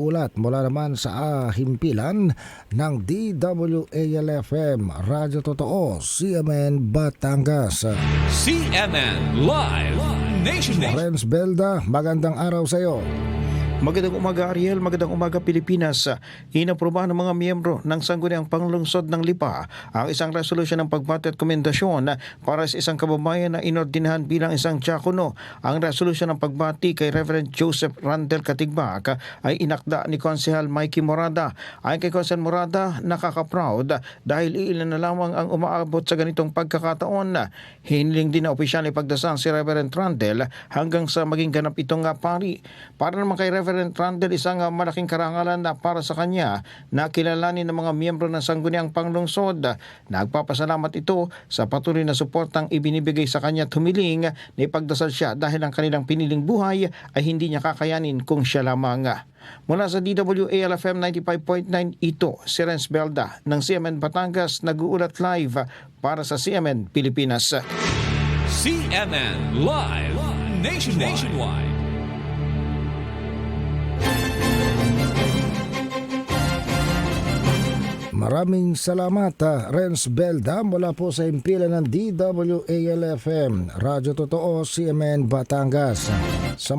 Ulat mula naman sa ah, himpilan ng DWALFM Radyo Totoo, CMN Batangas. CNN Live Nationwide. Renz Belda, magandang araw sa iyo. Magandang umaga Ariel, magandang umaga Pilipinas. Inaprobahan ng mga miyembro ng Sangguniang Panglungsod ng Lipa ang isang resolusyon ng pagbati at komendasyon para sa isang kababayan na inordinahan bilang isang diakono. Ang resolusyon ng pagbati kay Reverend Joseph Randel Katigbak ay inakda ni Konsehal Mikey Morada. Ayon kay Konsehal Morada, nakaka-proud dahil ilan na lamang ang umaabot sa ganitong pagkakataon. Hiniling din na opisyal ipagdasal si Reverend Randel hanggang sa maging ganap itong pari. Para naman kay Reverend Randel, isang ah, malaking karangalan na para sa kanya na kilalanin ng mga miyembro ng Sangguniang Panglungsod. Nagpapasalamat ito sa patuloy na suportang ibinibigay sa kanya at humiling na ipagdasal siya dahil ang kanilang piniling buhay ay hindi niya kakayanin kung siya lamang. Mula sa DWALFM 95.9 ito, si Renz Belda ng CMN Batangas nag-uulat live para sa CMN Pilipinas. CNN Live. Nationwide. Maraming salamat ah, Renz Belda mula po sa himpilan ng DWALFM Radyo Totoo, CMN Batangas. Sa